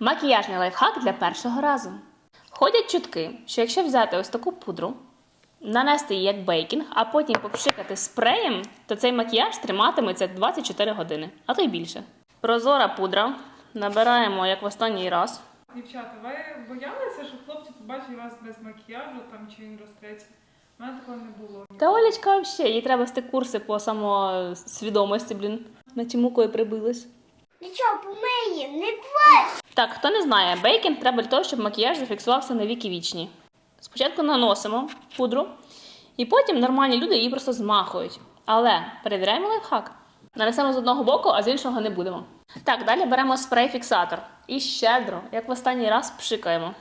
Макіяжний лайфхак для першого разу. Ходять чутки, що якщо взяти ось таку пудру, нанести її як бейкінг, а потім попшикати спреєм, то цей макіяж триматиметься 24 години, а то й більше. Прозора пудра. Набираємо як в останній раз. Дівчата, ви боялися, що хлопці побачать вас без макіяжу там чи він розтреться? У мене такого не було. Та Олечка взагалі, їй треба вести курси по самосвідомості, блін. На тімукою прибилась. Нічого, помиє, не плач. Так, хто не знає, бейкінг треба для того, щоб макіяж зафіксувався на віки вічні. Спочатку наносимо пудру, і потім нормальні люди її просто змахують. Але перевіряємо лайфхак. Нанесемо з одного боку, а з іншого не будемо. Так, далі беремо спрей-фіксатор і щедро, як в останній раз, пшикаємо.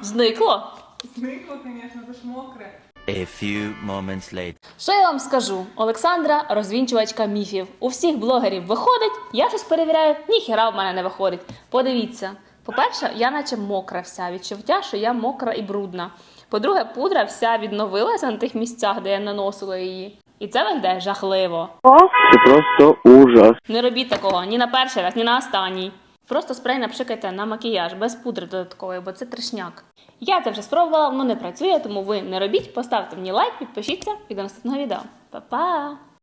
Зникло? Зникло, звісно, це ж мокре. A few moments later. Що я вам скажу? Олександра розвінчувачка міфів. У всіх блогерів виходить, я щось перевіряю, ніхіра в мене не виходить. Подивіться. По-перше, я наче мокра вся, відчуття, що я мокра і брудна. По-друге, пудра вся відновилася на тих місцях, де я наносила її. І це виглядає жахливо. Це просто ужас. Не робіть такого ні на перший раз, ні на останній. Просто спрей напшикайте на макіяж без пудри додаткової, бо це трешняк. Я це вже спробувала, воно не працює, тому ви не робіть. Поставте мені лайк, підпишіться і до наступного відео. Па-па!